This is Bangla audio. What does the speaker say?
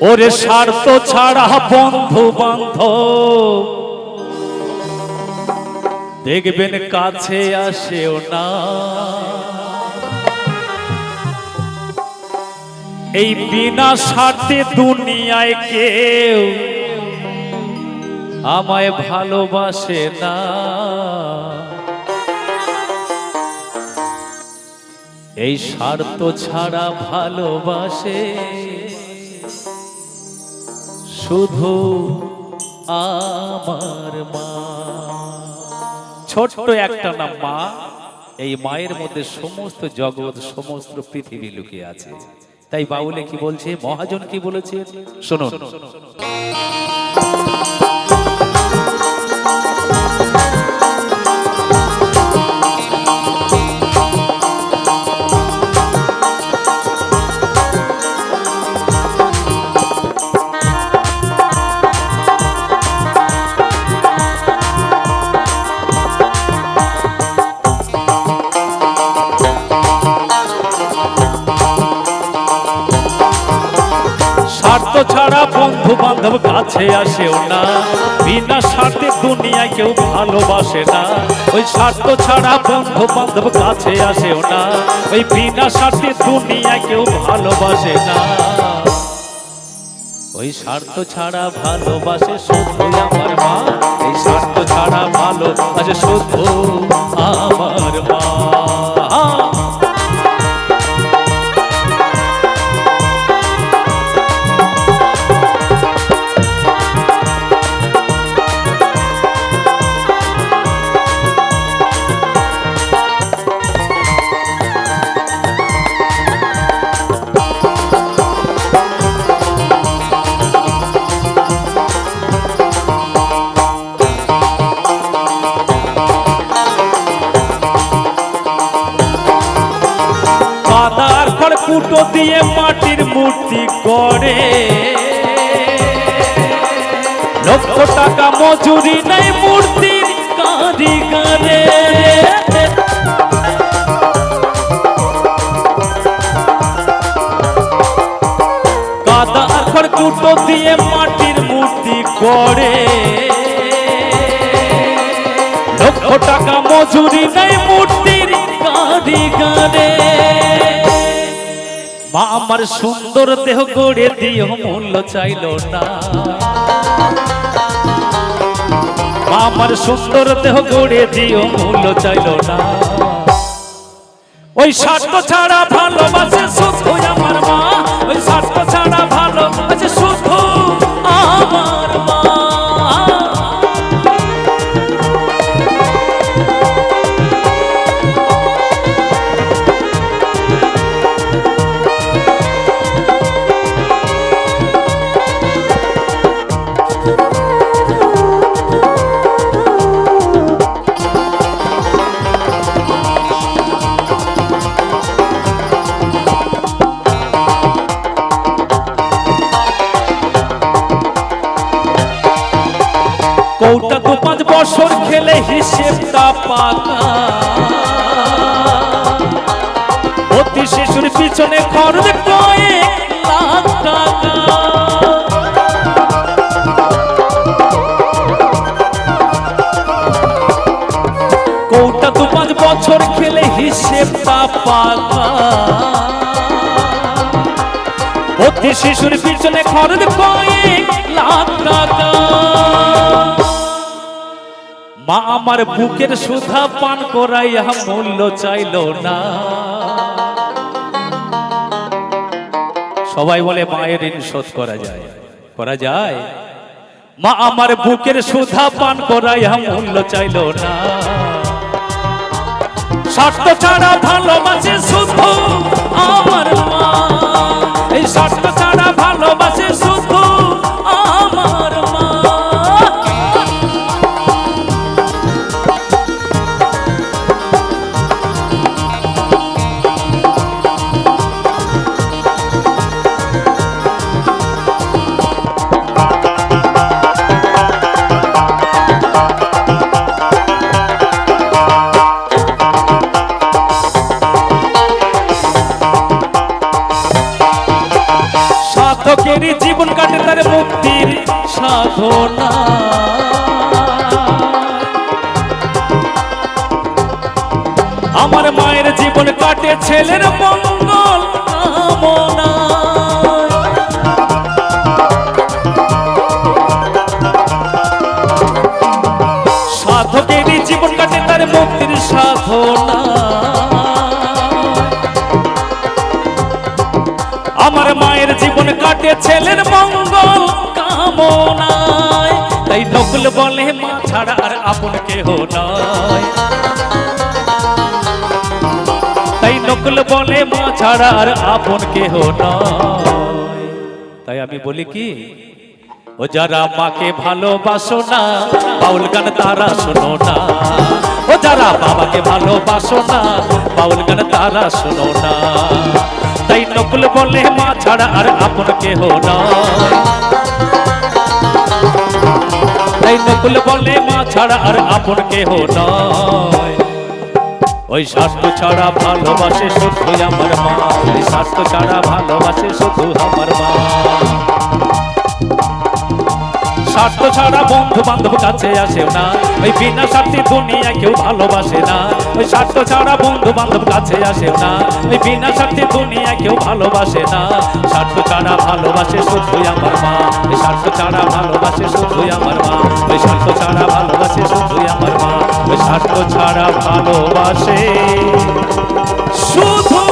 ওরে স্বার্থ ছাড়া বন্ধু বান্ধব। দেখবেন কাছে আসেও না। এই বিনা স্বার্থে দুনিয়ায় কেউ আমায় ভালোবাসে না। এই স্বার্থ ছাড়া ভালোবাসে শুধু আমার মা। ছোট একটা নাম মা। এই মায়ের মধ্যে সমস্ত জগৎ, সমস্ত পৃথিবী লুকিয়ে আছে। তাই বাউলে কি বলছে? মহাজন কি বলেছে শুনুন। স্বার্থ বান্ধব কাছে আসেও না। বিনা স্বার্থে দুনিয়ায় কেউ ভালোবাসে না। ওই স্বার্থ ছাড়া বন্ধু বান্ধব কাছে আসেও না। ওই বিনা স্বার্থে দুনিয়ায় কেউ ভালোবাসে না। ওই স্বার্থ ছাড়া ভালোবাসে শুধু আমার মা। এই স্বার্থ ছাড়া ভালোবাসে শুধু দিয়ে মাটির মূর্তি করে লক্ষ টাকা মজুরি নেই মূর্তির কারিগরে। মা, আমার সুন্দর দেহ গড়ে দিও, মূল্য চাইল না। মা, আমার সুন্দর দেহ গড়ে দিও, মূল্য চাইল না। ওই স্বার্থ ছাড়া ভালোবাসে শুধু বছর খেলে হিসেবটা পাকা। অতি শিশুর পিছনে খরচ কয়েক লাখ টাকা। কৌটা দু পাঁচ বছর খেলে হিসেবটা পাকা। অতি শিশুর পিছনে খরচ কয়েক লাখ টাকা। মা আমার বুকের সুধা পান করাইয়া মূল্য চাইল না। সবাই বলে, মায়ের ঋণ শোধ করা যায়। করা যায়? মা আমার বুকের সুধা পান করাইয়া মূল্য চাইল না। স্বার্থ ছাড়া ভালোবাসে শুধু আমার মা। এই স্বার্থ ছাড়া কাটে ছেলের মঙ্গল কামনা সাধকেরই জীবন কাটে তার মুক্তির সাধনা। আমার মায়ের জীবন কাটে ছেলের মঙ্গল কামনায়। তাই নকল বলে, মা ছাড়া আর আপন কেহ নয়। ছাড়া আর আপন কেহ নয়। তাই আমি বলি কি, ও যারা মাকে ভালোবাসো না, বাউল গান তারা শোনো না। ও যারা বাবাকে ভালোবাসো না, বাউল গান তারা শোনো না। তাই নকল বলে, মা ছাড়া আর আপন কেহ নয়। তাই নকুল বলে, মা ছাড়া আর আপন কেহ নয়। ওই স্বাস্থ্য ছাড়া ভালোবাসে শুধু আমার মা। ওই স্বাস্থ্য ছাড়া ভালোবাসে শুধু আমার মা। স্বার্থ ছাড়া বন্ধু বান্ধব কাছে আসেও না। ওই বিনা স্বার্থে দুনিয়া কেউ ভালোবাসে না। ওই স্বার্থ ছাড়া বন্ধু বান্ধব কাছে আসেও না। ওই বিনা স্বার্থে দুনিয়া কেউ ভালোবাসে না। স্বার্থ ছাড়া ভালোবাসে শুধুই আমার মা। ওই স্বার্থ ছাড়া ভালোবাসে শুধুই আমার মা। ওই স্বার্থ ছাড়া ভালোবাসে স্বার্থ ছাড়া ভালোবাসে। শুধু